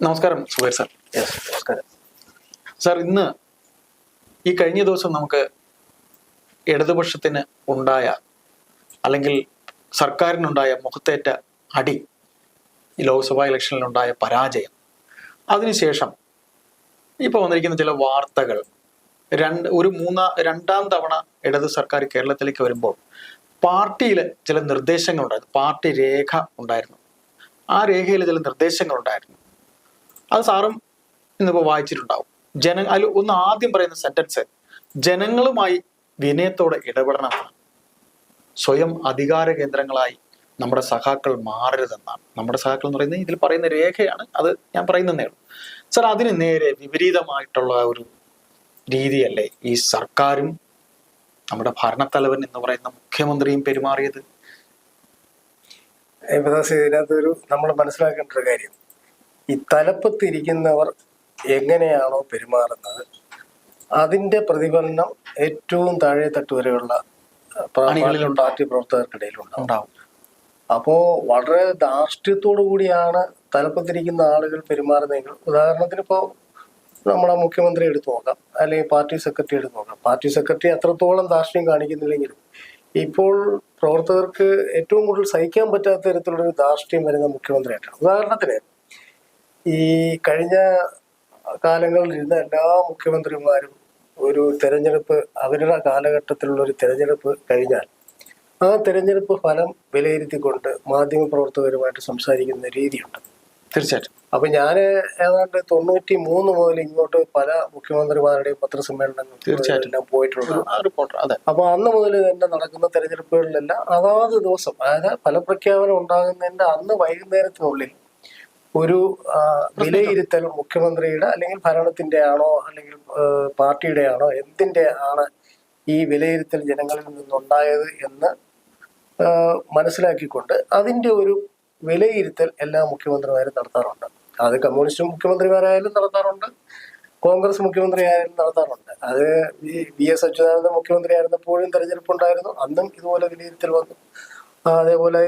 നമസ്കാരം സുബൈർ സാർ. നമസ്കാരം. സാർ ഇന്ന് ഈ കഴിഞ്ഞ ദിവസം നമുക്ക് ഇടതുപക്ഷത്തിന് ഉണ്ടായ അല്ലെങ്കിൽ സർക്കാരിനുണ്ടായ മുഖത്തേറ്റ അടി ഈ ലോക്സഭാ ഇലക്ഷനിലുണ്ടായ പരാജയം അതിനുശേഷം ഇപ്പോൾ വന്നിരിക്കുന്ന ചില വാർത്തകൾ. രണ്ട് ഒരു മൂന്നാ രണ്ടാം തവണ ഇടത് സർക്കാർ കേരളത്തിലേക്ക് വരുമ്പോൾ പാർട്ടിയിൽ ചില നിർദ്ദേശങ്ങളുണ്ടായിരുന്നു. പാർട്ടി രേഖ ഉണ്ടായിരുന്നു. ആ രേഖയിൽ ചില നിർദ്ദേശങ്ങളുണ്ടായിരുന്നു. അത് സാറും ഇന്നിപ്പോൾ വായിച്ചിട്ടുണ്ടാവും. ജന അതിൽ ഒന്ന് ആദ്യം പറയുന്ന സെന്റൻസ് ജനങ്ങളുമായി വിനയത്തോടെ ഇടപെടണമെന്നാണ് സ്വയം അധികാര കേന്ദ്രങ്ങളായി നമ്മുടെ സഖാക്കൾ മാറരുതെന്നാണ്. നമ്മുടെ സഖാക്കൾ എന്ന് പറയുന്നത് ഇതിൽ പറയുന്ന രേഖയാണ്. അത് ഞാൻ പറയുന്നതേ ഉള്ളൂ. സാർ അതിന് നേരെ വിപരീതമായിട്ടുള്ള ഒരു രീതിയല്ലേ ഈ സർക്കാരും നമ്മുടെ ഭരണത്തലവൻ എന്ന് പറയുന്ന മുഖ്യമന്ത്രിയും പെരുമാറിയത്? ഇതിനകത്ത് ഒരു നമ്മൾ മനസ്സിലാക്കേണ്ട ഒരു കാര്യം. ഈ തലപ്പത്തിരിക്കുന്നവർ എങ്ങനെയാണോ പെരുമാറുന്നത് അതിന്റെ പ്രതിഫലനം ഏറ്റവും താഴെ തട്ട് വരെയുള്ള പ്ര- പാർട്ടി പ്രവർത്തകർക്കിടയിൽ ഉണ്ടാവും. അപ്പോ വളരെ ധാർഷ്ട്യത്തോടു കൂടിയാണ് തലപ്പത്തിരിക്കുന്ന ആളുകൾ പെരുമാറുന്നതെങ്കിൽ ഉദാഹരണത്തിന് ഇപ്പോൾ നമ്മളെ മുഖ്യമന്ത്രി എടുത്തു നോക്കാം അല്ലെങ്കിൽ പാർട്ടി സെക്രട്ടറി എടുത്തു നോക്കാം. പാർട്ടി സെക്രട്ടറി അത്രത്തോളം ധാർഷ്ട്യം കാണിക്കുന്നില്ലെങ്കിലും ഇപ്പോൾ പ്രവർത്തകർക്ക് ഏറ്റവും കൂടുതൽ സഹിക്കാൻ പറ്റാത്ത തരത്തിലുള്ള ഒരു ധാർഷ്ട്യം വരുന്ന മുഖ്യമന്ത്രിയായിട്ടാണ്. ഉദാഹരണത്തിന് ഈ കഴിഞ്ഞ കാലങ്ങളിൽ ഇരുന്ന എല്ലാ മുഖ്യമന്ത്രിമാരും ഒരു തെരഞ്ഞെടുപ്പ് അവരുടെ കാലഘട്ടത്തിലുള്ള ഒരു തെരഞ്ഞെടുപ്പ് കഴിഞ്ഞാൽ ആ തെരഞ്ഞെടുപ്പ് ഫലം വിലയിരുത്തിക്കൊണ്ട് മാധ്യമപ്രവർത്തകരുമായിട്ട് സംസാരിക്കുന്ന രീതിയുണ്ട്. തീർച്ചയായിട്ടും. അപ്പൊ ഞാൻ ഏതാണ്ട് തൊണ്ണൂറ്റി മൂന്ന് മുതൽ ഇങ്ങോട്ട് പല മുഖ്യമന്ത്രിമാരുടെയും പത്രസമ്മേളനങ്ങൾ തീർച്ചയായിട്ടും. അതെ. അപ്പൊ അന്ന് മുതൽ തന്നെ നടക്കുന്ന തെരഞ്ഞെടുപ്പുകളിലെല്ലാം അതാത് ദിവസം അതായത് ഫലപ്രഖ്യാപനം ഉണ്ടാകുന്നതിന്റെ അന്ന് വൈകുന്നേരത്തിനുള്ളിൽ ഒരു വിലയിരുത്തൽ മുഖ്യമന്ത്രിയുടെ അല്ലെങ്കിൽ ഭരണത്തിന്റെ ആണോ അല്ലെങ്കിൽ പാർട്ടിയുടെ ആണോ എന്തിന്റെ ആണ് ഈ വിലയിരുത്തൽ ജനങ്ങളിൽ നിന്നുണ്ടായത് എന്ന് മനസ്സിലാക്കിക്കൊണ്ട് അതിന്റെ ഒരു വിലയിരുത്തൽ എല്ലാ മുഖ്യമന്ത്രിമാരും നടത്താറുണ്ട്. അത് കമ്മ്യൂണിസ്റ്റ് മുഖ്യമന്ത്രിമാരായാലും നടത്താറുണ്ട് കോൺഗ്രസ് മുഖ്യമന്ത്രി ആയാലും നടത്താറുണ്ട്. അത് വി- എസ് അച്യുതാനന്ദൻ മുഖ്യമന്ത്രി ആയിരുന്നപ്പോഴും തെരഞ്ഞെടുപ്പ് ഉണ്ടായിരുന്നു അന്നും ഇതുപോലെ വിലയിരുത്തൽ വന്നു. അതേപോലെ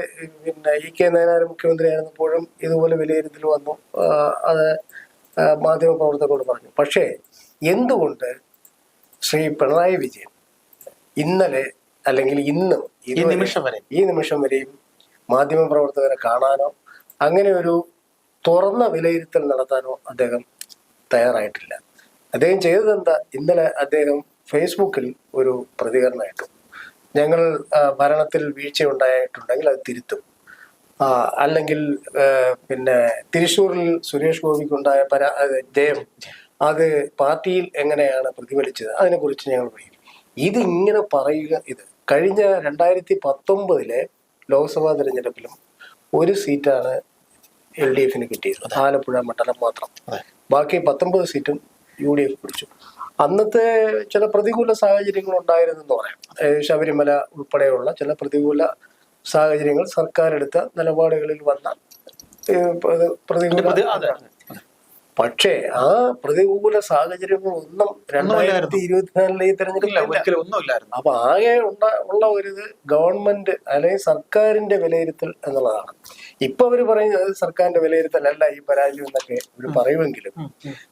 പിന്നെ ഇ കെ നയനാർ മുഖ്യമന്ത്രിയായിരുന്നപ്പോഴും ഇതുപോലെ വിലയിരുത്തൽ വന്നു. അത് മാധ്യമ പ്രവർത്തകരോട് പറഞ്ഞു. പക്ഷേ എന്തുകൊണ്ട് ശ്രീ പിണറായി വിജയൻ ഇന്നലെ അല്ലെങ്കിൽ ഇന്നും ഈ നിമിഷം വരെ. ഈ നിമിഷം വരെയും മാധ്യമ പ്രവർത്തകരെ കാണാനോ അങ്ങനെ ഒരു തുറന്ന വിലയിരുത്തൽ നടത്താനോ അദ്ദേഹം തയ്യാറായിട്ടില്ല. അദ്ദേഹം ചെയ്തതെന്താ? ഇന്നലെ അദ്ദേഹം ഫേസ്ബുക്കിൽ ഒരു പ്രതികരണമായിട്ടു ഞങ്ങൾ ഭരണത്തിൽ വീഴ്ച ഉണ്ടായിട്ടുണ്ടെങ്കിൽ അത് തിരുത്തും. അല്ലെങ്കിൽ പിന്നെ തൃശ്ശൂരിൽ സുരേഷ് ഗോപിക്കുണ്ടായ പരാ ജയം അത് പാർട്ടിയിൽ എങ്ങനെയാണ് പ്രതിഫലിച്ചത്? അതിനെക്കുറിച്ച് ഞങ്ങൾ പറയും. ഇത് ഇങ്ങനെ പറയുക ഇത് കഴിഞ്ഞ രണ്ടായിരത്തി പത്തൊമ്പതിലെ ലോക്സഭാ തെരഞ്ഞെടുപ്പിലും ഒരു സീറ്റാണ് എൽ ഡി എഫിന് കിട്ടിയത് ആലപ്പുഴ മണ്ഡലം മാത്രം. ബാക്കി പത്തൊമ്പത് സീറ്റും യു ഡി എഫ് പിടിച്ചു. അന്നത്തെ ചില പ്രതികൂല സാഹചര്യങ്ങൾ ഉണ്ടായിരുന്നെന്ന് പറയാം ശബരിമല ഉൾപ്പെടെയുള്ള ചില പ്രതികൂല സാഹചര്യങ്ങൾ സർക്കാർ എടുത്ത നിലപാടുകളിൽ വന്ന പ്രതികൂല. പക്ഷേ ആ പ്രതികൂല സാഹചര്യങ്ങളൊന്നും രണ്ടായിരത്തി ഇരുപത്തിനാലിലെ ഈ തെരഞ്ഞെടുപ്പിൽ ഒന്നുമില്ലായിരുന്നു. അപ്പൊ ആകെ ഉണ്ട ഉള്ള ഒരു ഗവൺമെന്റ് അല്ലെങ്കിൽ സർക്കാരിന്റെ വിലയിരുത്തൽ എന്നുള്ളതാണ്. ഇപ്പൊ അവർ പറയുന്നത് സർക്കാരിന്റെ വിലയിരുത്തൽ അല്ല ഈ പരാജയം എന്നൊക്കെ ഇവർ പറയുമെങ്കിലും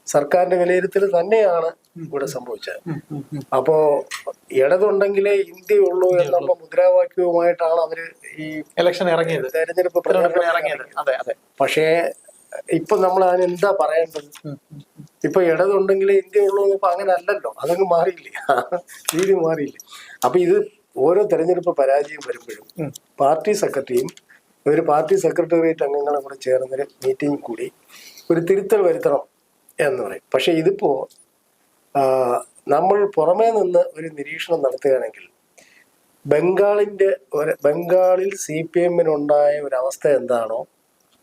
സർക്കാരിന്റെ വിലയിരുത്തൽ തന്നെയാണ് ഇവിടെ സംഭവിച്ചത്. അപ്പോ ഇടതുണ്ടെങ്കിലേ ഇന്ത്യയുള്ളൂ എന്നുള്ള മുദ്രാവാക്യവുമായിട്ടാണ് അവർ ഈ ഇലക്ഷൻ ഇറങ്ങിയത്. തെരഞ്ഞെടുപ്പ് ഇറങ്ങിയത്. അതെ അതെ. പക്ഷേ ഇപ്പൊ നമ്മൾ അതിന് എന്താ പറയേണ്ടത്. ഇപ്പൊ ഇടതുണ്ടെങ്കിൽ ഇന്ത്യ ഉള്ളൂ ഇപ്പൊ അങ്ങനെ അല്ലല്ലോ. അതങ്ങ് മാറിയില്ലേ? രീതി മാറിയില്ലേ? അപ്പൊ ഇത് ഓരോ തെരഞ്ഞെടുപ്പ് പരാജയം വരുമ്പോഴും പാർട്ടി സെക്രട്ടറിയും ഒരു പാർട്ടി സെക്രട്ടേറിയറ്റ് അംഗങ്ങളും കൂടെ ചേർന്നൊരു മീറ്റിംഗ് കൂടി ഒരു തിരുത്തൽ വരുത്തണം എന്ന് പറയും. പക്ഷെ ഇതിപ്പോ നമ്മൾ പുറമേ നിന്ന് ഒരു നിരീക്ഷണം നടത്തുകയാണെങ്കിൽ ബംഗാളിന്റെ ഒരു ബംഗാളിൽ സി പി എമ്മിനുണ്ടായ ഒരു അവസ്ഥ എന്താണോ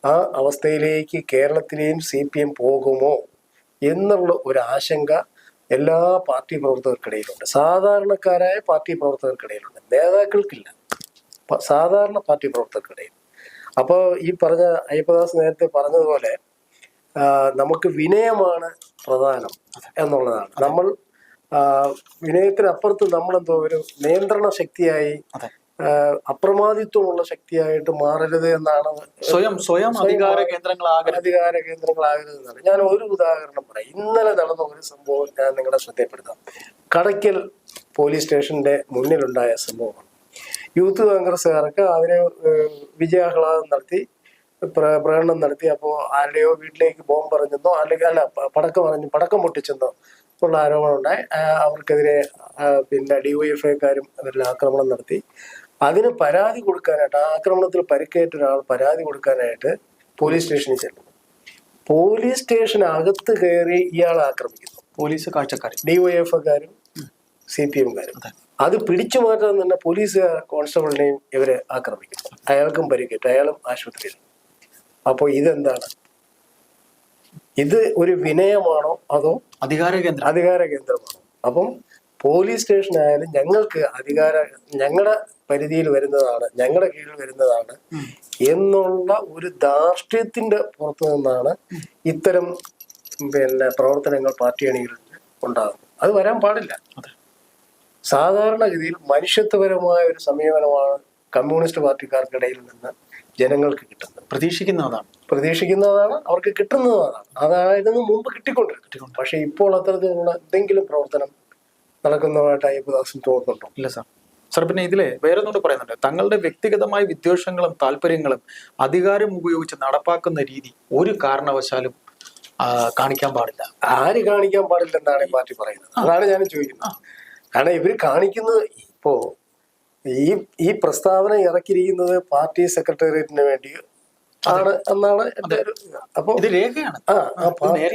ആ അവസ്ഥയിലേക്ക് കേരളത്തിലെയും സി പി എം പോകുമോ എന്നുള്ള ഒരു ആശങ്ക എല്ലാ പാർട്ടി പ്രവർത്തകർക്കിടയിലുണ്ട്. സാധാരണക്കാരായ പാർട്ടി പ്രവർത്തകർക്കിടയിലുണ്ട്. നേതാക്കൾക്കില്ല. സാധാരണ പാർട്ടി പ്രവർത്തകർക്കിടയിൽ. അപ്പോൾ ഈ പറഞ്ഞ അയ്യപ്പദാസ് നേരത്തെ പറഞ്ഞതുപോലെ നമുക്ക് വിനയമാണ് പ്രധാനം എന്നുള്ളതാണ്. നമ്മൾ വിനയത്തിനപ്പുറത്ത് നമ്മളെന്തോ ഒരു നിയന്ത്രണ ശക്തിയായി അപ്രമാദിത്വമുള്ള ശക്തിയായിട്ട് മാറരുത് എന്നാണ് സ്വയം സ്വയം അധികാര കേന്ദ്രങ്ങളാകരുത്. അധികാര കേന്ദ്രങ്ങളാകരുത് എന്നാണ്. ഞാൻ ഒരു ഉദാഹരണം പറയാം. ഇന്നലെ നടന്ന ഒരു സംഭവം ഞാൻ നിങ്ങളെ ശ്രദ്ധയപ്പെടുത്താം കടയ്ക്കൽ പോലീസ് സ്റ്റേഷന്റെ മുന്നിലുണ്ടായ സംഭവമാണ്. യൂത്ത് കോൺഗ്രസ്സുകാർക്ക് അതിനെ വിജയാഹ്ലാദം നടത്തി പ്ര- പ്രകടനം നടത്തി അപ്പോൾ ആരുടെയോ വീട്ടിലേക്ക് ബോംബ് പറഞ്ഞെന്നോ അല്ലെങ്കിൽ അല്ല പടക്കം പറഞ്ഞു പടക്കം പൊട്ടിച്ചെന്നോ ഉള്ള ആരോപണം ഉണ്ടായി അവർക്കെതിരെ പിന്നെ ഡി വൈ എഫ് ഐക്കാരും അവരിൽ ആക്രമണം നടത്തി. അതിന് പരാതി കൊടുക്കാനായിട്ട് ആ ആക്രമണത്തിൽ പരിക്കേറ്റ ഒരാൾ പരാതി കൊടുക്കാനായിട്ട് പോലീസ് സ്റ്റേഷനിൽ ചെല്ലുന്നു പോലീസ് സ്റ്റേഷൻ സ്റ്റേഷനകത്ത് കയറി ഇയാൾ ആക്രമിക്കുന്നു. പോലീസ് കാഴ്ചക്കാർ ഡിവൈഎഫ്ഐക്കാരും സി പി എംകാരും അതെ. അത് പിടിച്ചു മാറ്റാൻ തന്നെ പോലീസ് കോൺസ്റ്റബിളിനെയും ഇവരെ ആക്രമിക്കുന്നു. അയാൾക്കും പരിക്കേറ്റു. അയാളും ആശുപത്രിയിൽ അപ്പോൾ ഇതെന്താണ്? ഇത് ഒരു വിനയമാണോ അതോ അധികാര കേന്ദ്രം? അധികാര കേന്ദ്രമാണോ? അപ്പം പോലീസ് സ്റ്റേഷൻ ആയാലും ഞങ്ങൾക്ക് അധികാര ഞങ്ങളുടെ പരിധിയിൽ വരുന്നതാണ് ഞങ്ങളുടെ കീഴിൽ വരുന്നതാണ് എന്നുള്ള ഒരു ധാർഷ്ട്യത്തിന്റെ പുറത്തു നിന്നാണ് ഇത്തരം പിന്നെ പ്രവർത്തനങ്ങൾ പാർട്ടി അണികളിൽ ഉണ്ടാകുന്നത്. അത് വരാൻ പാടില്ല. സാധാരണഗതിയിൽ മനുഷ്യത്വപരമായ ഒരു സമീപനമാണ് കമ്മ്യൂണിസ്റ്റ് പാർട്ടിക്കാർക്കിടയിൽ നിന്ന് ജനങ്ങൾക്ക് കിട്ടുന്നത്. പ്രതീക്ഷിക്കുന്നതാണ്. പ്രതീക്ഷിക്കുന്നതാണ് അവർക്ക് കിട്ടുന്നതാണ്. അതായിരുന്നു മുമ്പ് കിട്ടിക്കൊണ്ടിരുന്നു. കിട്ടിക്കൊണ്ട് പക്ഷെ ഇപ്പോൾ അത്തരത്തിലുള്ള എന്തെങ്കിലും പ്രവർത്തനം നടക്കുന്നതായിട്ട് അയ്യപ്പദാസൻ തോന്നുന്നുണ്ടോ? ഇല്ല സാർ. സാർ പിന്നെ ഇതിലെ വേറെ ഒന്നുകൂടെ പറയുന്നുണ്ട്. തങ്ങളുടെ വ്യക്തിഗതമായ വിദ്വേഷങ്ങളും താല്പര്യങ്ങളും അധികാരം ഉപയോഗിച്ച് നടപ്പാക്കുന്ന രീതി ഒരു കാരണവശാലും കാണിക്കാൻ പാടില്ല. ആര് കാണിക്കാൻ പാടില്ലെന്നാണ് എന്നാണ് മാറ്റി പറയുന്നത്? അതാണ് ഞാൻ ചോദിക്കുന്നത്. കാരണം ഇവർ കാണിക്കുന്നത് ഇപ്പോ ഈ ഈ പ്രസ്താവന ഇറക്കിയിരിക്കുന്നത് പാർട്ടി സെക്രട്ടേറിയറ്റിന് വേണ്ടി ആണ് എന്നാണ് എന്റെ ഒരു അപ്പൊ ഇത് രേഖയാണ്. ആ ആ പാർട്ടി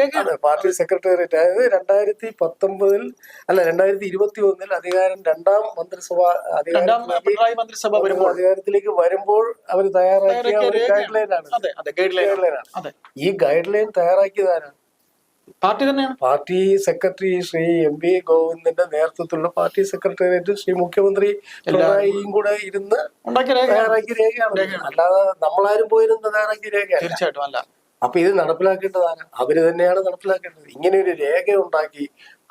രേഖയാണ്. Party secretariat. അതായത് രണ്ടായിരത്തി പത്തൊമ്പതിൽ അല്ല രണ്ടായിരത്തി ഇരുപത്തി ഒന്നിൽ അധികാരം രണ്ടാം മന്ത്രിസഭ അധികാരത്തിലേക്ക് മന്ത്രിസഭ വരുമ്പോൾ അധികാരത്തിലേക്ക് വരുമ്പോൾ അവർ തയ്യാറാക്കിയ ഒരു ഗൈഡ് ലൈൻ ആണ്. ഈ ഗൈഡ് ലൈൻ തയ്യാറാക്കിയതാരാണ് പാർട്ടി തന്നെയാണ്. Party secretary Shri M V ഗോവിന്ദന്റെ നേതൃത്വത്തിലുള്ള പാർട്ടി സെക്രട്ടേറിയറ്റ് ശ്രീ മുഖ്യമന്ത്രി പിണറായിയും കൂടെ ഇരുന്ന് തയ്യാറാക്കിയ രേഖയാണ്. അല്ലാതെ നമ്മളാരും പോയിരുന്ന തയ്യാറാക്കിയ രേഖയാണ് തീർച്ചയായിട്ടും അല്ല. അപ്പൊ ഇത് നടപ്പിലാക്കേണ്ടതാണ്. അവർ തന്നെയാണ് നടപ്പിലാക്കേണ്ടത്. ഇങ്ങനെ ഒരു രേഖ ഉണ്ടാക്കി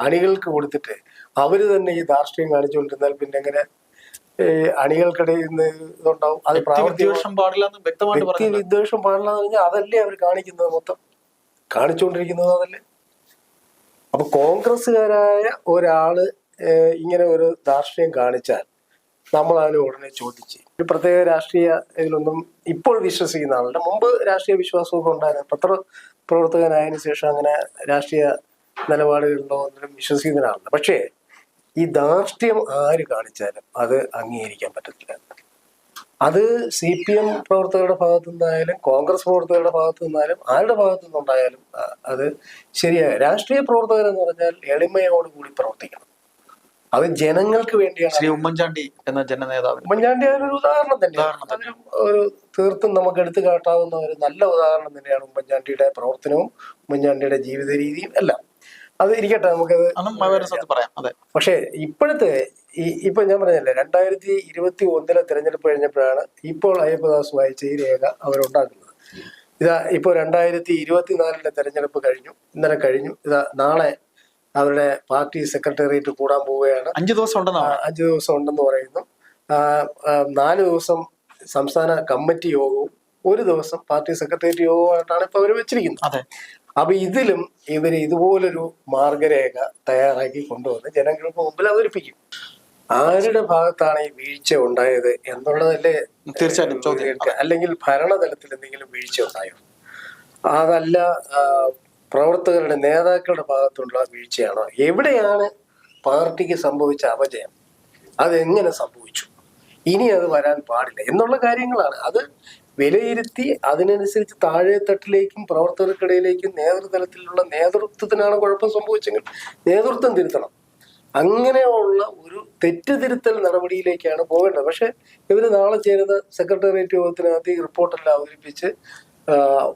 അണികൾക്ക് കൊടുത്തിട്ട് അവർ തന്നെ ഈ ധാർഷ്ട്യം കാണിച്ചുകൊണ്ടിരുന്നാൽ പിന്നെ എങ്ങനെ അണികൾക്കിടയിൽ നിന്ന് ഇതുണ്ടാവും? അത് വിദ്വേഷം പാടില്ല വ്യക്തി വിദ്വേഷം പാടില്ല എന്ന് പറഞ്ഞാൽ അതല്ലേ അവർ കാണിക്കുന്നത് മൊത്തം? കാണിച്ചുകൊണ്ടിരിക്കുന്നത് അതല്ലേ? അപ്പൊ കോൺഗ്രസ്സുകാരായ ഒരാൾ ഇങ്ങനെ ഒരു ധാർഷ്ട്യം കാണിച്ചാൽ നമ്മൾ അതിനെ ഉടനെ ചോദിച്ചു ഒരു പ്രത്യേക രാഷ്ട്രീയ ഇതിലൊന്നും ഇപ്പോൾ വിശ്വസിക്കുന്ന ആളുടെ മുമ്പ് രാഷ്ട്രീയ വിശ്വാസമൊക്കെ ഉണ്ടായിരുന്നു. പത്ര പ്രവർത്തകനായതിനു ശേഷം അങ്ങനെ രാഷ്ട്രീയ നിലപാടുകളിലോ ഒന്നിലും വിശ്വസിക്കുന്ന ആളല്ല പക്ഷേ ഈ ധാർഷ്ട്യം ആര് കാണിച്ചാലും അത് അംഗീകരിക്കാൻ പറ്റത്തില്ല. അത് സി പി എം പ്രവർത്തകരുടെ ഭാഗത്തു നിന്നായാലും കോൺഗ്രസ് പ്രവർത്തകരുടെ ഭാഗത്തു നിന്നായാലും ആരുടെ ഭാഗത്തു നിന്നുണ്ടായാലും അത് ശരിയായ രാഷ്ട്രീയ പ്രവർത്തകർ എന്ന് പറഞ്ഞാൽ എളിമയോടുകൂടി പ്രവർത്തിക്കണം. അത് ജനങ്ങൾക്ക് വേണ്ടിയാണ്. ശ്രീ ഉമ്മൻചാണ്ടി എന്ന ജനനേതാവ് ഉമ്മൻചാണ്ടി അതിനൊരു ഉദാഹരണം തന്നെയാണ്. അതിനും ഒരു തീർത്തും നമുക്ക് എടുത്തു കാട്ടാവുന്ന ഒരു നല്ല ഉദാഹരണം തന്നെയാണ് ഉമ്മൻചാണ്ടിയുടെ പ്രവർത്തനവും ഉമ്മൻചാണ്ടിയുടെ ജീവിത രീതിയും എല്ലാം. അത് ഇരിക്കട്ടെ നമുക്കത് പറയാം. അതെ. പക്ഷേ ഇപ്പോഴത്തെ ഈ ഇപ്പൊ ഞാൻ പറഞ്ഞല്ലേ രണ്ടായിരത്തി ഇരുപത്തി ഒന്നിലെ തെരഞ്ഞെടുപ്പ് കഴിഞ്ഞപ്പോഴാണ് ഇപ്പോൾ അയ്യപ്പദാസ് വായിച്ച ഈ രേഖ അവരുണ്ടാക്കുന്നത്. ഇതാ ഇപ്പോൾ രണ്ടായിരത്തി ഇരുപത്തിനാലിലെ തെരഞ്ഞെടുപ്പ് കഴിഞ്ഞു ഇന്നലെ കഴിഞ്ഞു. ഇതാ നാളെ അവരുടെ പാർട്ടി സെക്രട്ടേറിയറ്റ് കൂടാൻ പോവുകയാണ്. അഞ്ചു ദിവസം ഉണ്ടെന്നാണ് അഞ്ച് ദിവസം ഉണ്ടെന്ന് പറയുന്നു. നാല് ദിവസം സംസ്ഥാന കമ്മിറ്റി യോഗവും ഒരു ദിവസം പാർട്ടി സെക്രട്ടേറിയറ്റ് യോഗമായിട്ടാണ് ഇപ്പൊ അവർ വെച്ചിരിക്കുന്നത്. അതെ. അപ്പൊ ഇതിലും ഇവർ ഇതുപോലൊരു മാർഗരേഖ തയ്യാറാക്കി കൊണ്ടുവന്ന് ജനങ്ങൾക്ക് മുമ്പിൽ അവതരിപ്പിക്കും. ആരുടെ ഭാഗത്താണ് ഈ വീഴ്ച ഉണ്ടായത് എന്നുള്ളതല്ലേ തീർച്ചയായിട്ടും ചോദ്യം. അല്ലെങ്കിൽ ഭരണതലത്തിൽ എന്തെങ്കിലും വീഴ്ച ഉണ്ടായോ? അതല്ല പ്രവർത്തകരുടെ നേതാക്കളുടെ ഭാഗത്തുള്ള വീഴ്ചയാണോ? എവിടെയാണ് പാർട്ടിക്ക് സംഭവിച്ച അപജയം? അതെങ്ങനെ സംഭവിച്ചു? ഇനി അത് വരാൻ പാടില്ല എന്നുള്ള കാര്യങ്ങളാണ്. അത് വിലയിരുത്തി അതിനനുസരിച്ച് താഴെത്തട്ടിലേക്കും പ്രവർത്തകർക്കിടയിലേക്കും നേതൃതലത്തിലുള്ള നേതൃത്വത്തിനാണ് കുഴപ്പം സംഭവിച്ചെങ്കിൽ നേതൃത്വം തിരുത്തണം. അങ്ങനെയുള്ള ഒരു തെറ്റുതിരുത്തൽ നടപടിയിലേക്കാണ് പോകേണ്ടത്. പക്ഷെ ഇവർ നാളെ ചേരുന്ന സെക്രട്ടേറിയറ്റ് യോഗത്തിനകത്ത് ഈ റിപ്പോർട്ടെല്ലാം അവതരിപ്പിച്ച് തെറ്റുതിരുത്താനായിട്ട്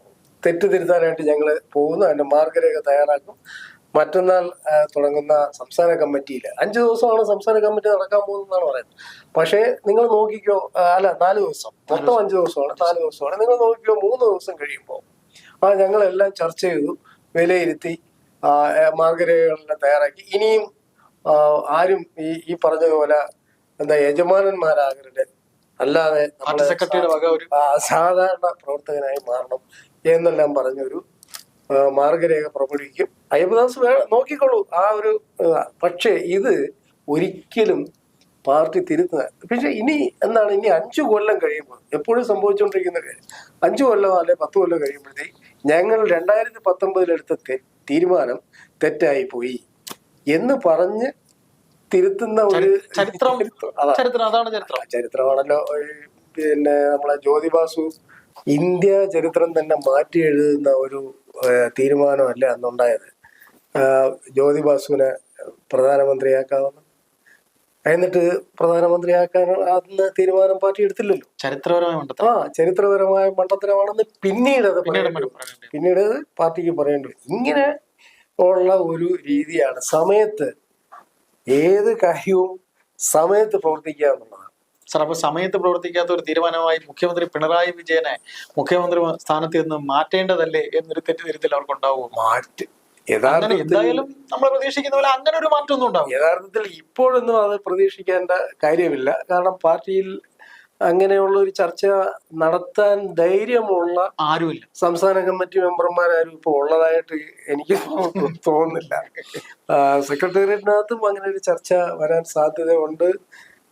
തെറ്റ് തിരുത്താനായിട്ട് ഞങ്ങൾ പോകുന്നു. അതിന്റെ മാർഗരേഖ തയ്യാറാക്കും. മറ്റന്നാൾ തുടങ്ങുന്ന സംസ്ഥാന കമ്മിറ്റിയിൽ അഞ്ച് ദിവസമാണ് സംസ്ഥാന കമ്മിറ്റി നടക്കാൻ പോകുന്നതെന്നാണ് പറയുന്നത്. പക്ഷേ നിങ്ങൾ നോക്കിക്കോ അല്ല നാല് ദിവസം. മൊത്തം അഞ്ച് ദിവസമാണ് നാല് ദിവസമാണ്. നിങ്ങൾ നോക്കിക്കോ മൂന്ന് ദിവസം കഴിയുമ്പോൾ ആ ഞങ്ങളെല്ലാം ചർച്ച ചെയ്തു വിലയിരുത്തി മാർഗരേഖകളെല്ലാം തയ്യാറാക്കി. ഇനിയും ആരും ഈ ഈ പറഞ്ഞതുപോലെ എന്താ യജമാനന്മാരാകരുത്. അല്ലാതെ സാധാരണ പ്രവർത്തകനായി മാറണം എന്നെല്ലാം പറഞ്ഞൊരു മാർഗരേഖ പുറപ്പെടുവിക്കും. അയ്യപ്പദാസ് വേ നോക്കിക്കോളൂ ആ ഒരു പക്ഷേ ഇത് ഒരിക്കലും പാർട്ടി തിരുത്തുക പക്ഷെ ഇനി എന്താണ് ഇനി അഞ്ചു കൊല്ലം കഴിയുമ്പോൾ എപ്പോഴും സംഭവിച്ചുകൊണ്ടിരിക്കുന്ന കാര്യം അഞ്ചു കൊല്ലം അല്ലെ പത്ത് കൊല്ലം കഴിയുമ്പോഴത്തേക്ക് ഞങ്ങൾ രണ്ടായിരത്തി പത്തൊമ്പതിലെടുത്ത തീരുമാനം തെറ്റായി പോയി. എന്ന് പറഞ്ഞ് തിരുത്തുന്ന ഒരു ചരിത്രം. അതാ. ചരിത്രം അതാണ് ചരിത്രം. ചരിത്രമാണല്ലോ. പിന്നെ നമ്മളെ ജ്യോതിബാസു ഇന്ത്യ ചരിത്രം തന്നെ മാറ്റി എഴുതുന്ന ഒരു തീരുമാനമല്ല അന്നുണ്ടായത്. ജ്യോതിബാസുവിനെ പ്രധാനമന്ത്രിയാക്കാമെന്ന് എന്നിട്ട് പ്രധാനമന്ത്രിയാക്കാൻ അന്ന് തീരുമാനം പാർട്ടി എടുത്തില്ലല്ലോ. ചരിത്രപരമായ മണ്ടത്തരം ആ ചരിത്രപരമായ മണ്ടത്തരമാണെന്ന് പിന്നീട് അത് പിന്നീട് പാർട്ടിക്ക് പറയേണ്ടി ഇങ്ങനെ ഉള്ള ഒരു രീതിയാണ്. സമയത്ത് ഏത് കാര്യവും സമയത്ത് പ്രവർത്തിക്കുക എന്നുള്ളതാണ്. സാർ അപ്പൊ സമയത്ത് പ്രവർത്തിക്കാത്ത ഒരു തീരുമാനമായി മുഖ്യമന്ത്രി പിണറായി വിജയനെ മുഖ്യമന്ത്രി സ്ഥാനത്ത് നിന്ന് മാറ്റേണ്ടതല്ലേ എന്നൊരു തെറ്റിദ്ധരുത്തൽ അവർക്ക് ഉണ്ടാവുമോ മാറ്റ് യഥാർത്ഥത്തിൽ എന്തായാലും നമ്മൾ പ്രതീക്ഷിക്കുന്ന പോലെ അങ്ങനെ ഒരു മാറ്റമൊന്നും ഉണ്ടാവും യഥാർത്ഥത്തിൽ ഇപ്പോഴൊന്നും അത് പ്രതീക്ഷിക്കേണ്ട കാര്യമില്ല. കാരണം പാർട്ടിയിൽ അങ്ങനെയുള്ള ഒരു ചർച്ച നടത്താൻ ധൈര്യമുള്ള ആരുമില്ല. സംസ്ഥാന കമ്മിറ്റി മെമ്പർമാരാരും ഇപ്പൊ ഉള്ളതായിട്ട് എനിക്ക് തോന്നുന്നില്ല. സെക്രട്ടേറിയറ്റിനകത്തും അങ്ങനെ ഒരു ചർച്ച വരാൻ സാധ്യതയുണ്ട്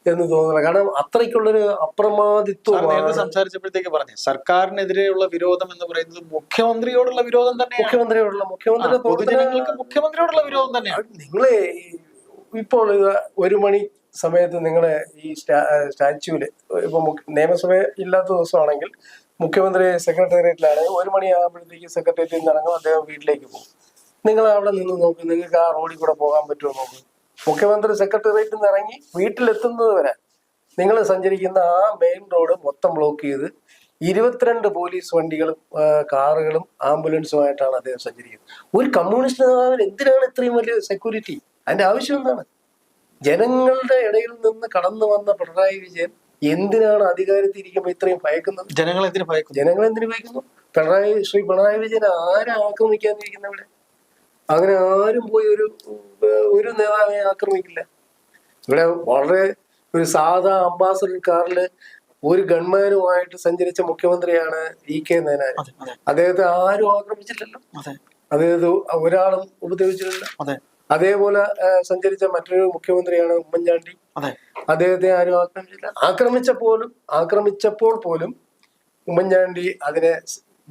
എന്ന് തോന്നുന്നില്ല. കാരണം അത്രയ്ക്കുള്ളൊരു അപ്രമാദിത്വം സംസാരിച്ചപ്പോഴത്തേക്ക് പറഞ്ഞു സർക്കാരിനെതിരെയുള്ള വിരോധം എന്ന് പറയുന്നത് മുഖ്യമന്ത്രിയോടുള്ള വിരോധം തന്നെ മുഖ്യമന്ത്രിയോടുള്ള മുഖ്യമന്ത്രിയുടെ പൊതുജനങ്ങൾക്ക് മുഖ്യമന്ത്രിയോടുള്ള വിരോധം തന്നെയാണ്. നിങ്ങളെ ഇപ്പോൾ ഒരു മണി സമയത്ത് നിങ്ങളെ ഈ സ്റ്റാ- സ്റ്റാച്യൂവിൽ ഇപ്പൊ നിയമസഭ ഇല്ലാത്ത ദിവസമാണെങ്കിൽ മുഖ്യമന്ത്രി സെക്രട്ടേറിയറ്റിലാണെങ്കിൽ ഒരു മണിയാകുമ്പോഴത്തേക്ക് സെക്രട്ടേറിയറ്റിൽ നിന്ന് ഇറങ്ങും അദ്ദേഹം വീട്ടിലേക്ക് പോകും. നിങ്ങൾ അവിടെ നിന്ന് നോക്കും നിങ്ങൾക്ക് ആ റോഡിൽ കൂടെ പോകാൻ പറ്റുമോ നോക്കും. മുഖ്യമന്ത്രി സെക്രട്ടേറിയറ്റിൽ നിന്ന് ഇറങ്ങി വീട്ടിലെത്തുന്നത് വരെ നിങ്ങൾ സഞ്ചരിക്കുന്ന ആ മെയിൻ റോഡ് മൊത്തം ബ്ലോക്ക് ചെയ്ത് ഇരുപത്തിരണ്ട് പോലീസ് വണ്ടികളും കാറുകളും ആംബുലൻസുമായിട്ടാണ് അദ്ദേഹം സഞ്ചരിക്കുന്നത്. ഒരു കമ്മ്യൂണിസ്റ്റ് നേതാവിന് എന്തിനാണ് ഇത്രയും വലിയ സെക്യൂരിറ്റി അതിന്റെ ആവശ്യം എന്താണ്? ജനങ്ങളുടെ ഇടയിൽ നിന്ന് കടന്നു വന്ന പിണറായി വിജയൻ എന്തിനാണ് അധികാരത്തിൽ ഇരിക്കുമ്പോൾ ഇത്രയും ഭയക്കുന്നത്? ജനങ്ങൾ എന്തിനു ഭയക്കുന്നു? ജനങ്ങൾ എന്തിനു ഭയക്കുന്നു? പിണറായി ശ്രീ പിണറായി വിജയൻ ആരാ ആക്രമിക്കാതിരിക്കുന്ന ഇവിടെ? അങ്ങനെ ആരും പോയി ഒരു ഒരു നേതാവിനെ ആക്രമിക്കില്ല. ഇവിടെ വളരെ ഒരു സാധാ അംബാസഡർ കാറിൽ ഒരു ഗൺമാനുമായിട്ട് സഞ്ചരിച്ച മുഖ്യമന്ത്രിയാണ് ഇ കെ നേനാൻ അദ്ദേഹത്തെ ആരും ആക്രമിച്ചിട്ടില്ലല്ലോ അതെ. അദ്ദേഹത്തെ ഒരാളും ഉപദ്രവിച്ചിട്ടില്ല അതേപോലെ സഞ്ചരിച്ച മറ്റൊരു മുഖ്യമന്ത്രിയാണ് ഉമ്മൻചാണ്ടി. അദ്ദേഹത്തെ ആരും ആക്രമിച്ചില്ല. ആക്രമിച്ചപ്പോലും ആക്രമിച്ചപ്പോൾ പോലും ഉമ്മൻചാണ്ടി അതിനെ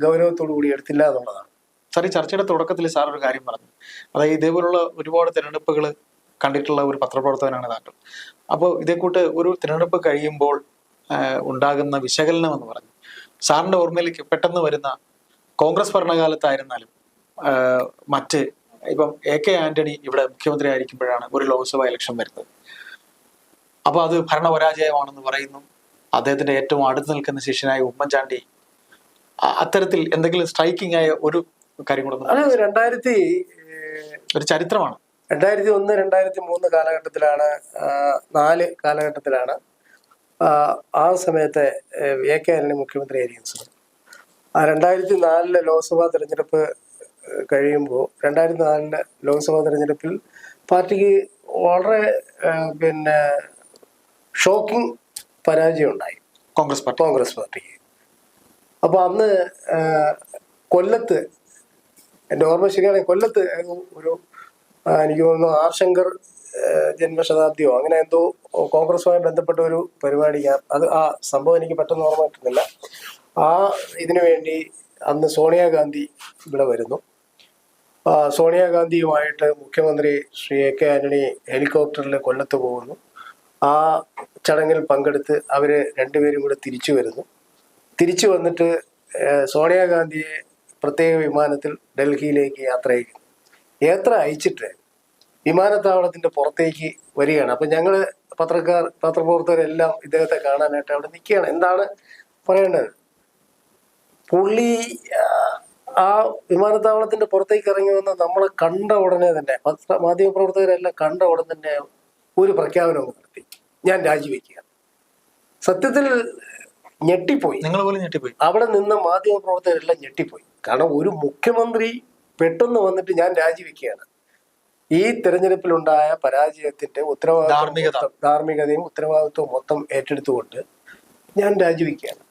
ഗൗരവത്തോടു കൂടി എടുത്തില്ല എന്നുള്ളതാണ്. സാർ ഈ ചർച്ചയുടെ തുടക്കത്തിൽ സാർ ഒരു കാര്യം പറഞ്ഞു. അതായത് ഇതേപോലുള്ള ഒരുപാട് തിരഞ്ഞെടുപ്പുകൾ കണ്ടിട്ടുള്ള ഒരു പത്രപ്രവർത്തകനാണ് താങ്കൾ. അപ്പോൾ ഇതേക്കൂട്ട് ഒരു തിരഞ്ഞെടുപ്പ് കഴിയുമ്പോൾ ഉണ്ടാകുന്ന വിശകലനം എന്ന് പറഞ്ഞു. സാറിന്റെ ഓർമ്മയിലേക്ക് പെട്ടെന്ന് വരുന്ന കോൺഗ്രസ് ഭരണകാലത്തായിരുന്നാലും മറ്റ് ഇപ്പം എ കെ ആന്റണി ഇവിടെ മുഖ്യമന്ത്രി ആയിരിക്കുമ്പോഴാണ് ഒരു ലോക്സഭാ ഇലക്ഷൻ വരുന്നത്. അപ്പൊ അത് ഭരണപരാജയമാണെന്ന് പറയുന്നു. അദ്ദേഹത്തിന്റെ ഏറ്റവും അടുത്ത് നിൽക്കുന്ന ശിഷ്യനായ ഉമ്മൻചാണ്ടി അത്തരത്തിൽ എന്തെങ്കിലും സ്ട്രൈക്കിംഗ് ആയ ഒരു കാര്യം കൂടെ രണ്ടായിരത്തി ഒരു ചരിത്രമാണ്. രണ്ടായിരത്തി ഒന്ന് രണ്ടായിരത്തി മൂന്ന് കാലഘട്ടത്തിലാണ് നാല് കാലഘട്ടത്തിലാണ് ആ, സമയത്തെ എ കെ ആന്റണി മുഖ്യമന്ത്രി ആയിരിക്കുന്നത് ആ രണ്ടായിരത്തി നാലിലെ ലോക്സഭാ തെരഞ്ഞെടുപ്പ് കഴിയുമ്പോൾ രണ്ടായിരത്തി നാലിലെ ലോക്സഭാ തെരഞ്ഞെടുപ്പിൽ പാർട്ടിക്ക് വളരെ പിന്നെ ഷോക്കിംഗ് പരാജയം ഉണ്ടായി കോൺഗ്രസ് പാർട്ടി. കോൺഗ്രസ് പാർട്ടിക്ക്. അപ്പൊ അന്ന് കൊല്ലത്ത് എന്റെ ഓർമ്മ ശരിയാണെങ്കിൽ കൊല്ലത്ത് ഒരു എനിക്ക് തോന്നുന്നു ആർ ശങ്കർ ജന്മശതാബ്ദിയോ അങ്ങനെ എന്തോ കോൺഗ്രസുമായി ബന്ധപ്പെട്ട ഒരു പരിപാടി. ഞാൻ- അത് ആ സംഭവം എനിക്ക് പെട്ടെന്ന് ഓർമ്മ കിട്ടുന്നില്ല. ആ ഇതിനു വേണ്ടി അന്ന് സോണിയാഗാന്ധി ഇവിടെ വരുന്നു. സോണിയാഗാന്ധിയുമായിട്ട് മുഖ്യമന്ത്രി ശ്രീ എ കെ ആന്റണി ഹെലികോപ്റ്ററിൽ കൊല്ലത്ത് പോകുന്നു. ആ ചടങ്ങിൽ പങ്കെടുത്ത് അവർ രണ്ടുപേരും കൂടെ തിരിച്ചു വരുന്നു. തിരിച്ചു വന്നിട്ട് സോണിയാഗാന്ധിയെ പ്രത്യേക വിമാനത്തിൽ ഡൽഹിയിലേക്ക് യാത്ര അയക്കുന്നു യാത്ര അയച്ചിട്ട് വിമാനത്താവളത്തിന്റെ പുറത്തേക്ക് വരികയാണ്. അപ്പൊ ഞങ്ങൾ പത്രക്കാർ പത്രപ്രവർത്തകരെല്ലാം ഇദ്ദേഹത്തെ കാണാനായിട്ട് അവിടെ നിൽക്കുകയാണ്. എന്താണ് പറയേണ്ടത്? പുള്ളി ആ, വിമാനത്താവളത്തിന്റെ പുറത്തേക്ക് ഇറങ്ങി വന്ന് നമ്മളെ കണ്ട ഉടനെ തന്നെ പത്ര മാധ്യമപ്രവർത്തകരെല്ലാം കണ്ട ഉടൻ തന്നെ ഒരു പ്രഖ്യാപനം നടത്തി. ഞാൻ രാജിവെക്കുക. സത്യത്തിൽ ഞെട്ടിപ്പോയി. നിങ്ങൾ പോലും ഞെട്ടിപ്പോയി. അവിടെ നിന്ന് മാധ്യമപ്രവർത്തകരെല്ലാം ഞെട്ടിപ്പോയി. കാരണം ഒരു മുഖ്യമന്ത്രി പെട്ടെന്ന് വന്നിട്ട് ഞാൻ രാജിവെക്കുകയാണ്. ഈ തെരഞ്ഞെടുപ്പിലുണ്ടായ പരാജയത്തിന്റെ ഉത്തരവാദിത്വം ധാർമ്മികതയും ഉത്തരവാദിത്വവും മൊത്തം ഏറ്റെടുത്തുകൊണ്ട് ഞാൻ രാജിവെക്കുകയാണ്.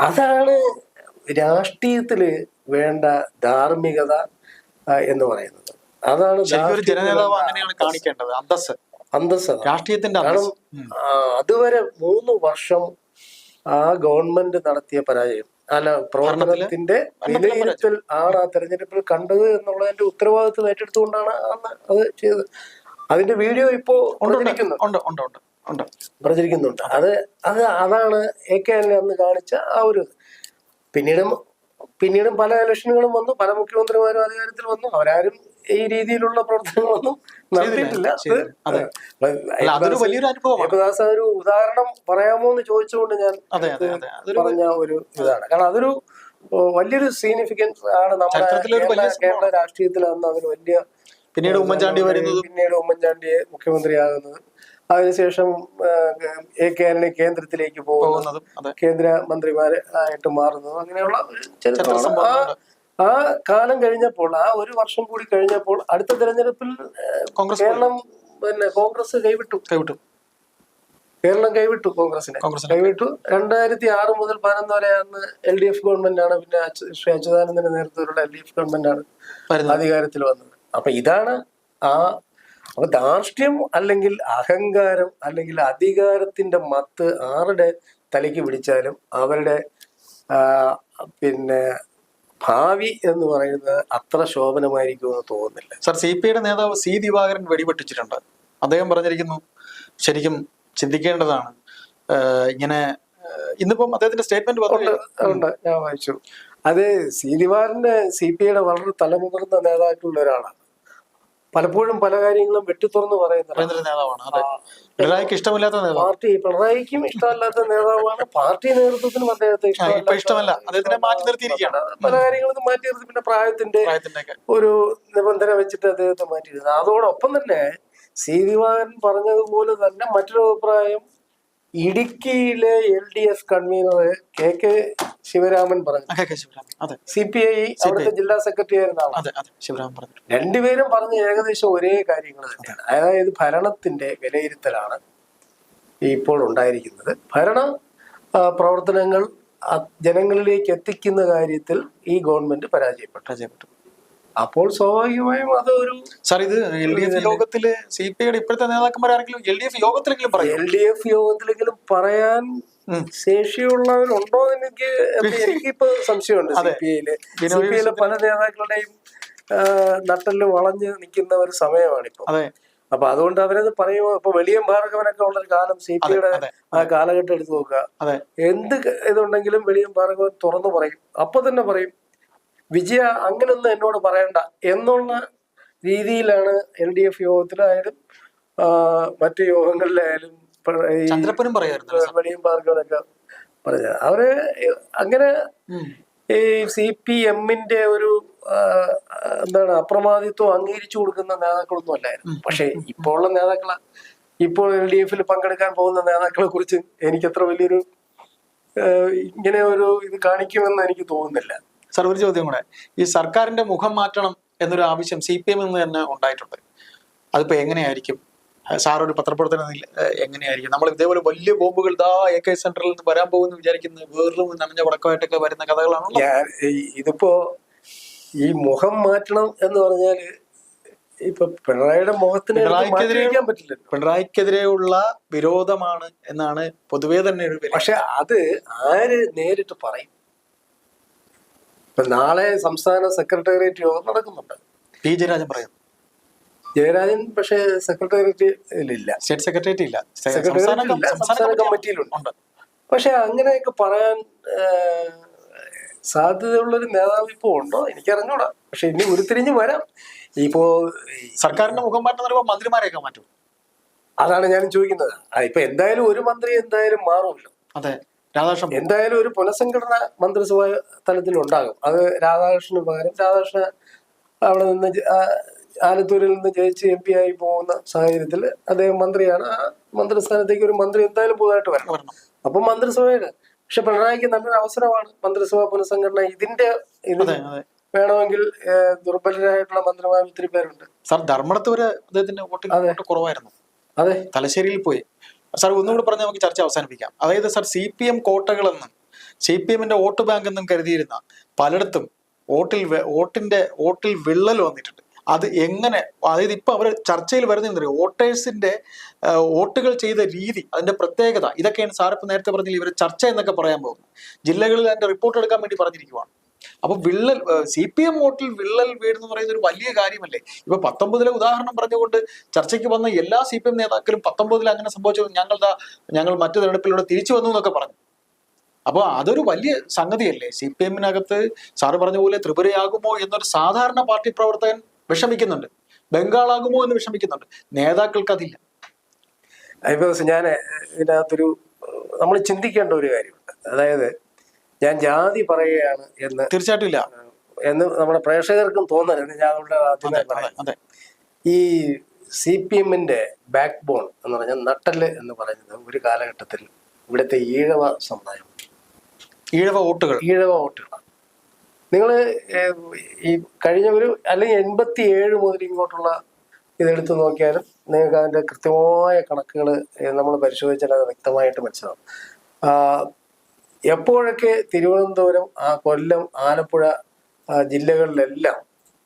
അതാണ് രാഷ്ട്രീയത്തിൽ വേണ്ട ധാർമ്മികത എന്ന് പറയുന്നത്. അതാണ് ജനനേതാവ് അങ്ങനെയാണ് കാണിക്കേണ്ടത്. അന്തസ്. രാഷ്ട്രീയത്തിന്റെ കാരണം അതുവരെ മൂന്ന് വർഷം ആ ഗവൺമെന്റ് നടത്തിയ പരാജയം അല്ല പ്രവർത്തനത്തിന്റെ വിലയിരുത്തൽ ആണ് ആ തെരഞ്ഞെടുപ്പിൽ കണ്ടത് എന്നുള്ളതിന്റെ ഉത്തരവാദിത്വം ഏറ്റെടുത്തുകൊണ്ടാണ് അന്ന് അത് ചെയ്തത്. അതിന്റെ വീഡിയോ ഇപ്പോ പ്രചരിക്കുന്നുണ്ട് പ്രചരിക്കുന്നുണ്ട്. അത് അത് അതാണ് എ കെ എൽ അന്ന് കാണിച്ച ആ ഒരു ഇത്. പിന്നീടും പിന്നീടും പല ഇലക്ഷനുകളും വന്നു പല മുഖ്യമന്ത്രിമാരും അധികാരത്തിൽ വന്നു. അവരാരും ഈ രീതിയിലുള്ള പ്രവർത്തനങ്ങളൊന്നും നടത്തിയിട്ടില്ല. അതൊരു വലിയൊരു അനുഭവമാണ്. ഒരു ഉദാഹരണം പറയാമോ എന്ന് ചോദിച്ചുകൊണ്ട് ഞാൻ പറഞ്ഞ ഒരു ഇതാണ്. കാരണം അതൊരു വലിയൊരു സിഗ്നിഫിക്കൻസ് ആണ് നമ്മുടെ കേരള- രാഷ്ട്രീയത്തിൽ അന്ന് അതൊരു വലിയ പിന്നീട് ഉമ്മൻചാണ്ടി വരുന്നത്? പിന്നീട് ഉമ്മൻചാണ്ടിയെ മുഖ്യമന്ത്രിയാകുന്നത്. അതിനുശേഷം എ കെ ആന്റണി കേന്ദ്രത്തിലേക്ക് പോകുന്നത് കേന്ദ്ര മന്ത്രിമാര് ആയിട്ട് മാറുന്നതും അങ്ങനെയുള്ള ആ കാലം കഴിഞ്ഞപ്പോൾ ആ ഒരു വർഷം കൂടി കഴിഞ്ഞപ്പോൾ അടുത്ത തെരഞ്ഞെടുപ്പിൽ കോൺഗ്രസ് കേരളം പിന്നെ കോൺഗ്രസ് കൈവിട്ടു. കൈവിട്ടു. കേരളം കൈവിട്ടു കോൺഗ്രസിനെ. കോൺഗ്രസ് കൈവിട്ടു. രണ്ടായിരത്തി ആറ് മുതൽ പതിനൊന്ന് വരെ അന്ന് എൽ ഡി എഫ് ഗവൺമെന്റ് ആണ്. പിന്നെ ശ്രീ അച്യുതാനന്ദന്റെ നേതൃത്വത്തിലുള്ള എൽ ഡി എഫ് ഗവൺമെന്റ് ആണ് അധികാരത്തിൽ വന്നത്. അപ്പൊ ഇതാണ് ആ അപ്പൊ ധാർഷ്ട്യം അല്ലെങ്കിൽ അഹങ്കാരം അല്ലെങ്കിൽ അധികാരത്തിന്റെ മത്ത് ആരുടെ തലയ്ക്ക് പിടിച്ചാലും അവരുടെ പിന്നെ ഭാവി എന്ന് പറയുന്നത് അത്ര ശോഭനമായിരിക്കുമെന്ന് തോന്നുന്നില്ല. സർ സി പി ഐയുടെ നേതാവ് സി ദിവാകരൻ വെടിപൊട്ടിച്ചിട്ടുണ്ട്. അദ്ദേഹം പറഞ്ഞിരിക്കുന്നു ശരിക്കും ചിന്തിക്കേണ്ടതാണ്. ഇങ്ങനെ ഇന്നിപ്പം അദ്ദേഹത്തിന്റെ സ്റ്റേറ്റ്മെന്റ് ഉണ്ട് ഞാൻ വായിച്ചു. അത് സി ദിവാറിന്റെ സി പി ഐയുടെ വളരെ തലമുതിർന്ന നേതാക്കളുള്ള ഒരാളാണ്. പലപ്പോഴും പല കാര്യങ്ങളും വെട്ടിത്തുറന്ന് പറയുന്ന പറയുന്നൊരു നേതാവാണ് പിണറായിക്ക് ഇഷ്ടമില്ലാത്ത പാർട്ടി പിണറായിക്കും ഇഷ്ടമല്ലാത്ത നേതാവാണ്. പാർട്ടി നേതൃത്വത്തിനും അദ്ദേഹത്തെ ഇഷ്ടമല്ല. അദ്ദേഹത്തിനെ മാറ്റി നിർത്തിയിരിക്കുകയാണ്. പല കാര്യങ്ങളും മാറ്റി നിർത്തി. പിന്നെ പ്രായത്തിന്റെ ഒരു നിബന്ധന വെച്ചിട്ട് അദ്ദേഹത്തെ മാറ്റിയിരുന്നു അതോടൊപ്പം തന്നെ സി. ദിവാകരൻ പറഞ്ഞതുപോലെ തന്നെ മറ്റൊരു അഭിപ്രായം ഇടുക്കിയിലെ L D F convenor K K Sivaraman പറഞ്ഞു. സി പി ഐ അവിടുത്തെ ജില്ലാ സെക്രട്ടറി ആയിരുന്ന രണ്ടുപേരും പറഞ്ഞ ഏകദേശം ഒരേ കാര്യങ്ങൾ തന്നെയാണ്. അതായത് ഭരണത്തിന്റെ വിലയിരുത്തലാണ് ഇപ്പോൾ ഉണ്ടായിരിക്കുന്നത്. ഭരണ പ്രവർത്തനങ്ങൾ ജനങ്ങളിലേക്ക് എത്തിക്കുന്ന കാര്യത്തിൽ ഈ ഗവൺമെന്റ് പരാജയപ്പെട്ടു. പരാജയപ്പെട്ടു. അപ്പോൾ സ്വാഭാവികമായും അത് ഒരു സാർ ഇത് എൽ ഡി എഫ് യോഗത്തിൽ സി പി ഐയുടെ ഇപ്പോഴത്തെ നേതാക്കന്മാർ ആരെങ്കിലും എൽ ഡി എഫ് യോഗത്തിലെങ്കിലും പറയും. എൽ ഡി എഫ് യോഗത്തിലെങ്കിലും പറയാൻ. ശേഷിയുള്ളവരുണ്ടോ എന്ന് എനിക്ക് എനിക്കിപ്പോ സംശയമുണ്ട് സി. പി ഐയിൽ സി പി ഐയിലെ പല നേതാക്കളുടെയും നട്ടൽ വളഞ്ഞ് നിൽക്കുന്ന ഒരു സമയമാണിപ്പോ. അപ്പൊ അതുകൊണ്ട് അവരത് പറയുമോ ഇപ്പൊ വലിയ ഭാർഗവനൊക്കെ ഉള്ള കാലം സി പി ഐയുടെ ആ കാലഘട്ടം എടുത്തു നോക്കുക. എന്ത് ഇതുണ്ടെങ്കിലും വലിയ ഭാർഗവൻ തുറന്നു പറയും. അപ്പൊ തന്നെ പറയും വിജയ അങ്ങനൊന്നും എന്നോട് പറയണ്ട എന്നുള്ള രീതിയിലാണ് എൽ ഡി എഫ് യോഗത്തിലായാലും മറ്റു യോഗങ്ങളിലായാലും ചന്ദ്രപ്പനും പറഞ്ഞത് അവർ അങ്ങനെ. ഈ സി പി എമ്മിന്റെ ഒരു എന്താണ് അപ്രമാദിത്വം അംഗീകരിച്ചു കൊടുക്കുന്ന നേതാക്കളൊന്നും അല്ലായിരുന്നു. പക്ഷെ ഇപ്പോൾ ഉള്ള നേതാക്കളെ. ഇപ്പോൾ എൽ ഡി എഫിൽ പങ്കെടുക്കാൻ പോകുന്ന നേതാക്കളെ കുറിച്ച് എനിക്ക് അത്ര വലിയൊരു ഇങ്ങനെ ഒരു ഇത് കാണിക്കുമെന്ന് എനിക്ക് തോന്നുന്നില്ല. സാർ ഒരു ചോദ്യം കൂടെ. ഈ സർക്കാരിന്റെ മുഖം മാറ്റണം എന്നൊരു ആവശ്യം സി പി എം നിന്ന് തന്നെ ഉണ്ടായിട്ടുണ്ട്. അതിപ്പോ എങ്ങനെയായിരിക്കും? സാർ ഒരു പത്രപ്രവർത്തനത്തിൽ എങ്ങനെയായിരിക്കും? നമ്മൾ ഇതേപോലെ വലിയ ബോംബുകൾ ദാ എ കെ സെന്ററിൽ നിന്ന് വരാൻ പോകുന്നു വിചാരിക്കുന്ന വേറൊരു നനഞ്ഞ വടക്കമായിട്ടൊക്കെ വരുന്ന കഥകളാണ് ഇതിപ്പോ ഈ മുഖം മാറ്റണം എന്ന് പറഞ്ഞാൽ ഇപ്പൊ പിണറായിയുടെ മുഖത്തിന് പിണറായിക്കെതിരെയ്ക്കാൻ പറ്റില്ല പിണറായിക്കെതിരെയുള്ള വിരോധമാണ് എന്നാണ് പൊതുവേ തന്നെ ഒരു പക്ഷെ അത് ആര് നേരിട്ട് പറയും? ഇപ്പൊ നാളെ സംസ്ഥാന സെക്രട്ടേറിയറ്റ് യോഗം നടക്കുന്നുണ്ട്. പി ജയരാജൻ പറയുന്നു ജയരാജൻ പക്ഷേ സെക്രട്ടേറിയറ്റിലില്ല സ്റ്റേറ്റ് സെക്രട്ടേറിയറ്റ് ഇല്ല. സംസ്ഥാന സെക്രട്ടേറിയറ്റ് സംസ്ഥാന സംസ്ഥാന കമ്മിറ്റി കമ്മിറ്റിയിലുണ്ട്. പക്ഷെ അങ്ങനെയൊക്കെ പറയാൻ സാധ്യതയുള്ളൊരു നേതാവ് ഇപ്പോ ഉണ്ടോ? എനിക്കറിഞ്ഞൂടാ. പക്ഷെ ഇനി ഉരുത്തിരിഞ്ഞ് വരാം. ഇപ്പോ സർക്കാരിന്റെ മുഖം മാറ്റം പറയുമ്പോൾ മന്ത്രിമാരെയൊക്കെ മാറ്റും. അതാണ് ഞാൻ ചോദിക്കുന്നത്. ഇപ്പൊ എന്തായാലും ഒരു മന്ത്രി എന്തായാലും മാറുമല്ലോ അതെ. രാധാകൃഷ്ണൻ എന്തായാലും ഒരു പുനഃസംഘടന മന്ത്രിസഭാ തലത്തിൽ ഉണ്ടാകും അത് രാധാകൃഷ്ണന് പകരം രാധാകൃഷ്ണൻ അവിടെ നിന്ന് ആലത്തൂരിൽ നിന്ന് ജയിച്ച് എം പി ആയി പോകുന്ന സാഹചര്യത്തിൽ അദ്ദേഹം മന്ത്രിയാണ്. ആ മന്ത്രിസ്ഥാനത്തേക്ക് ഒരു മന്ത്രി എന്തായാലും പുതുതായിട്ട് വരണം. അപ്പൊ മന്ത്രിസഭയിൽ പക്ഷെ പിണറായിക്ക് നല്ലൊരു അവസരമാണ് മന്ത്രിസഭാ പുനഃസംഘടന ഇതിന്റെ വേണമെങ്കിൽ ദുർബലരായിട്ടുള്ള മന്ത്രിമാർ ഒത്തിരി പേരുണ്ട്. സാർ ധർമ്മടത്ത് വരെ അദ്ദേഹത്തിന്റെ വോട്ടിംഗ് കുറവായിരുന്നു. അതെ. തലശ്ശേരിയിൽ പോയി. സാർ ഒന്നുകൂടി പറഞ്ഞ് നമുക്ക് ചർച്ച അവസാനിപ്പിക്കാം. അതായത് സാർ സി പി എം കോട്ടകളെന്നും സി പി എമ്മിന്റെ വോട്ട് ബാങ്ക് എന്നും കരുതിയിരുന്ന പലയിടത്തും വോട്ടിൽ വോട്ടിന്റെ വോട്ടിൽ വിള്ളൽ വന്നിട്ടുണ്ട്. അത് എങ്ങനെ അതായത് ഇപ്പൊ അവർ ചർച്ചയിൽ വരുന്ന വോട്ടേഴ്സിന്റെ വോട്ടുകൾ ചെയ്ത രീതി അതിന്റെ പ്രത്യേകത ഇതൊക്കെയാണ് സാർ നേരത്തെ പറഞ്ഞില്ല ഇവർ ചർച്ച എന്നൊക്കെ പറയാൻ പോകുന്നത്. ജില്ലകളിൽ അതിന്റെ റിപ്പോർട്ട് എടുക്കാൻ വേണ്ടി പറഞ്ഞിരിക്കുവാണ്. അപ്പൊ വിള്ളൽ സി പി എം വോട്ടിൽ വിള്ളൽ വീഴുന്നു പറയുന്ന ഒരു വലിയ കാര്യമല്ലേ? ഇപ്പൊ പത്തൊമ്പതിലെ ഉദാഹരണം പറഞ്ഞുകൊണ്ട് ചർച്ചയ്ക്ക് വന്ന എല്ലാ സി പി എം നേതാക്കളും പത്തൊമ്പതിൽ അങ്ങനെ സംഭവിച്ചു ഞങ്ങൾ ഞങ്ങൾ മറ്റു തെരഞ്ഞെടുപ്പിലൂടെ തിരിച്ചു വന്നു എന്നൊക്കെ പറഞ്ഞു. അപ്പോൾ അതൊരു വലിയ സംഗതിയല്ലേ? സി പി എമ്മിനകത്ത് സാറ് പറഞ്ഞ പോലെ ത്രിപുരയാകുമോ എന്നൊരു സാധാരണ പാർട്ടി പ്രവർത്തകൻ വിഷമിക്കുന്നുണ്ട്. ബംഗാളാകുമോ എന്ന് വിഷമിക്കുന്നുണ്ട്. നേതാക്കൾക്ക് അതില്ല ഞാൻ ഇതിനകത്തൊരു നമ്മൾ ചിന്തിക്കേണ്ട ഒരു കാര്യമുണ്ട്. അതായത് ഞാൻ ജാതി പറയുകയാണ് എന്ന് തീർച്ചയായിട്ടും ഇല്ല. എന്ന് നമ്മുടെ പ്രേക്ഷകർക്കും തോന്നരുത്. ഞാൻ ആദ്യമേ പറയാം ഈ സി പി എമ്മിന്റെ ബാക്ക് ബോൺ എന്ന് പറഞ്ഞാൽ നട്ടൽ എന്ന് പറയുന്നത് ഒരു കാലഘട്ടത്തിൽ ഇവിടുത്തെ ഈഴവ സമുദായം. ഈഴവ വോട്ടുകൾ. ഈഴവ വോട്ടുകൾ. നിങ്ങൾ ഈ കഴിഞ്ഞ ഒരു അല്ലെങ്കിൽ എൺപത്തി ഏഴ് മുതൽ ഇങ്ങോട്ടുള്ള ഇതെടുത്ത് നോക്കിയാലും നിങ്ങൾക്ക് അതിന്റെ കൃത്യമായ കണക്കുകൾ നമ്മൾ പരിശോധിച്ചാൽ അത് വ്യക്തമായിട്ട് മനസ്സിലാവും. എപ്പോഴൊക്കെ തിരുവനന്തപുരം ആ കൊല്ലം ആലപ്പുഴ ജില്ലകളിലെല്ലാം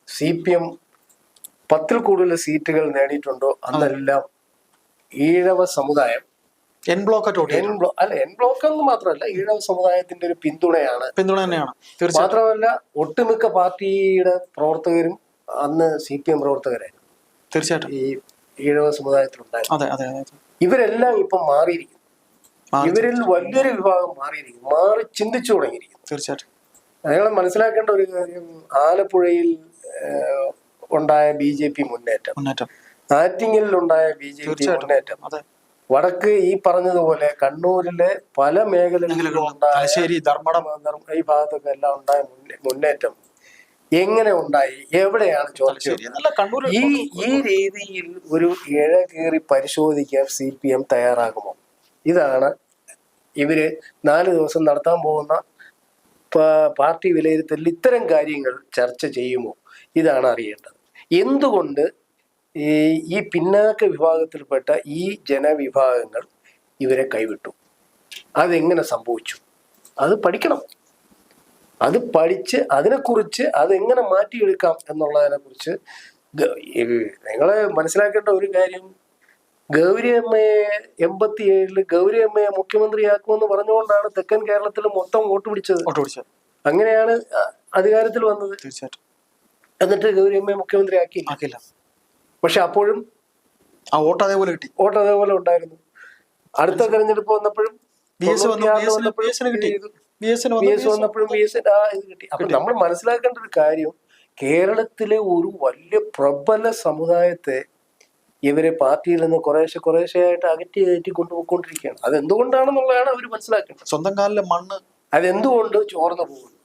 സി പി എം പത്തിൽ കൂടുതൽ സീറ്റുകൾ നേടിയിട്ടുണ്ടോ അന്നെല്ലാം ഈഴവ സമുദായം എൻ ബ്ലോക്ക് എൻ ബ്ലോ അല്ല എൻ ബ്ലോക്ക് എന്ന് മാത്രമല്ല ഈഴവ സമുദായത്തിന്റെ ഒരു പിന്തുണയാണ്. പിന്തുണ തന്നെയാണ്. മാത്രമല്ല ഒട്ടുമിക്ക പാർട്ടിയുടെ പ്രവർത്തകരും അന്ന് സി പി എം പ്രവർത്തകരായിരുന്നു. തീർച്ചയായിട്ടും. ഈ ഈഴവ സമുദായത്തിലുണ്ടായിരുന്നു. ഇവരെല്ലാം ഇപ്പം മാറിയിരിക്കുന്നു. മാറി. ഇവരിൽ വലിയൊരു വിഭാഗം മാറിയിരിക്കുന്നു മാറി ചിന്തിച്ചു തുടങ്ങിയിരിക്കുന്നു തീർച്ചയായിട്ടും. അയാളെ മനസ്സിലാക്കേണ്ട ഒരു കാര്യം ആലപ്പുഴയിൽ ഉണ്ടായ ബി ജെ പി മുന്നേറ്റം. മുന്നേറ്റം. ആറ്റിങ്ങലിൽ ഉണ്ടായ ബി ജെ പി മുന്നേറ്റം. വടക്ക് ഈ പറഞ്ഞതുപോലെ കണ്ണൂരിലെ പല മേഖലകളിലും ഉണ്ടായ ധർമ്മടം. ഈ ഭാഗത്തൊക്കെ എല്ലാം ഉണ്ടായ മുന്നേറ്റം എങ്ങനെ ഉണ്ടായി? എവിടെയാണ് ചോദിച്ചത് ഈ ഈ രീതിയിൽ ഒരു ഇഴ കീറി പരിശോധിക്കാൻ സി പി എം തയ്യാറാകുമോ? ഇതാണ് ഇവർ നാല് ദിവസം നടത്താൻ പോകുന്ന പാർട്ടി വിലയിരുത്തലിൽ ഇത്തരം കാര്യങ്ങൾ ചർച്ച ചെയ്യുമോ? ഇതാണ് അറിയേണ്ടത്. എന്തുകൊണ്ട് ഈ പിന്നാക്ക വിഭാഗത്തിൽപ്പെട്ട ഈ ജനവിഭാഗങ്ങൾ ഇവരെ കൈവിട്ടു? അതെങ്ങനെ സംഭവിച്ചു? അത് പഠിക്കണം. അത് പഠിച്ച് അതിനെക്കുറിച്ച് അതെങ്ങനെ മാറ്റിയെടുക്കാം എന്നുള്ളതിനെക്കുറിച്ച് നിങ്ങൾ മനസ്സിലാക്കേണ്ട ഒരു കാര്യം ഗൗരിയമ്മയെ എൺപത്തി ഏഴിൽ ഗൗരിയമ്മയെ മുഖ്യമന്ത്രിയാക്കുമെന്ന് പറഞ്ഞുകൊണ്ടാണ് തെക്കൻ കേരളത്തിൽ മൊത്തം വോട്ട് പിടിച്ചത്. വോട്ട് പിടിച്ചത്. അങ്ങനെയാണ് അധികാരത്തിൽ വന്നത്. തീർച്ചയായിട്ടും. എന്നിട്ട് ഗൗരിയമ്മയെ മുഖ്യമന്ത്രിയാക്കിയില്ല ആക്കില്ല പക്ഷെ അപ്പോഴും ആ വോട്ട് അതേപോലെ കിട്ടി. വോട്ട് അതേപോലെ ഉണ്ടായിരുന്നു. അടുത്ത തെരഞ്ഞെടുപ്പ് വന്നപ്പോഴും ബി എസ് ബി എസ് ആ ഇത് കിട്ടി. അപ്പൊ നമ്മൾ മനസ്സിലാക്കേണ്ട ഒരു കാര്യം കേരളത്തിലെ ഒരു വലിയ പ്രബല സമുദായത്തെ ഇവരെ പാർട്ടിയിൽ നിന്ന് കുറേശ്ശെ കുറേശ്ശെ ആയിട്ട് അകറ്റി അകറ്റി കൊണ്ടുപോയിക്കൊണ്ടിരിക്കുകയാണ് അതെന്തുകൊണ്ടാണെന്നുള്ളതാണ് അവർ മനസ്സിലാക്കേണ്ടത്. സ്വന്തം കാലിലെ മണ്ണ്. അതെന്തുകൊണ്ട് ചോർന്നു പോകുന്നു?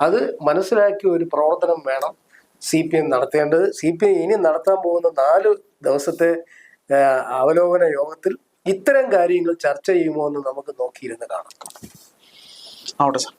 അത് മനസ്സിലാക്കിയ ഒരു പ്രവർത്തനം വേണം സി പി എം നടത്തേണ്ടത്. സി പി എം ഇനി നടത്താൻ പോകുന്ന നാല് ദിവസത്തെ അവലോകന യോഗത്തിൽ ഇത്തരം കാര്യങ്ങൾ ചർച്ച ചെയ്യുമോ എന്ന് നമുക്ക് നോക്കിയിരുന്ന് കാണാം. ആവട്ടെ സാർ.